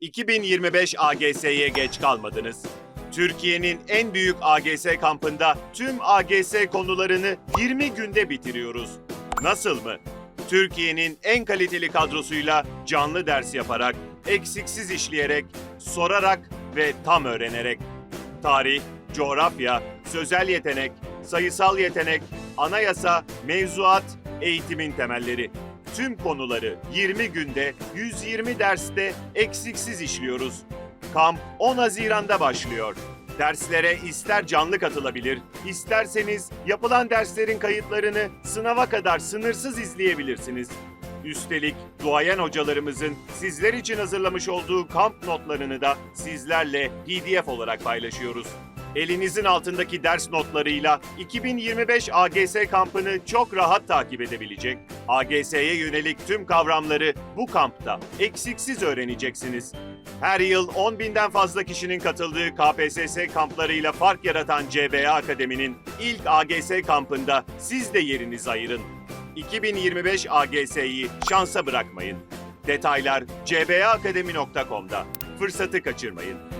2025 AGS'ye geç kalmadınız. Türkiye'nin en büyük AGS kampında tüm AGS konularını 20 günde bitiriyoruz. Nasıl mı? Türkiye'nin en kaliteli kadrosuyla canlı ders yaparak, eksiksiz işleyerek, sorarak ve tam öğrenerek. Tarih, coğrafya, sözel yetenek, sayısal yetenek, anayasa, mevzuat, eğitimin temelleri. Tüm konuları 20 günde, 120 derste eksiksiz işliyoruz. Kamp 10 Haziran'da başlıyor. Derslere ister canlı katılabilir, isterseniz yapılan derslerin kayıtlarını sınava kadar sınırsız izleyebilirsiniz. Üstelik duayen hocalarımızın sizler için hazırlamış olduğu kamp notlarını da sizlerle PDF olarak paylaşıyoruz. Elinizin altındaki ders notlarıyla 2025 AGS kampını çok rahat takip edebilecek. AGS'ye yönelik tüm kavramları bu kampta eksiksiz öğreneceksiniz. Her yıl 10 binden fazla kişinin katıldığı KPSS kamplarıyla fark yaratan CBA Akademi'nin ilk AGS kampında siz de yerinizi ayırın. 2025 AGS'yi şansa bırakmayın. Detaylar cbaakademi.com'da. Fırsatı kaçırmayın.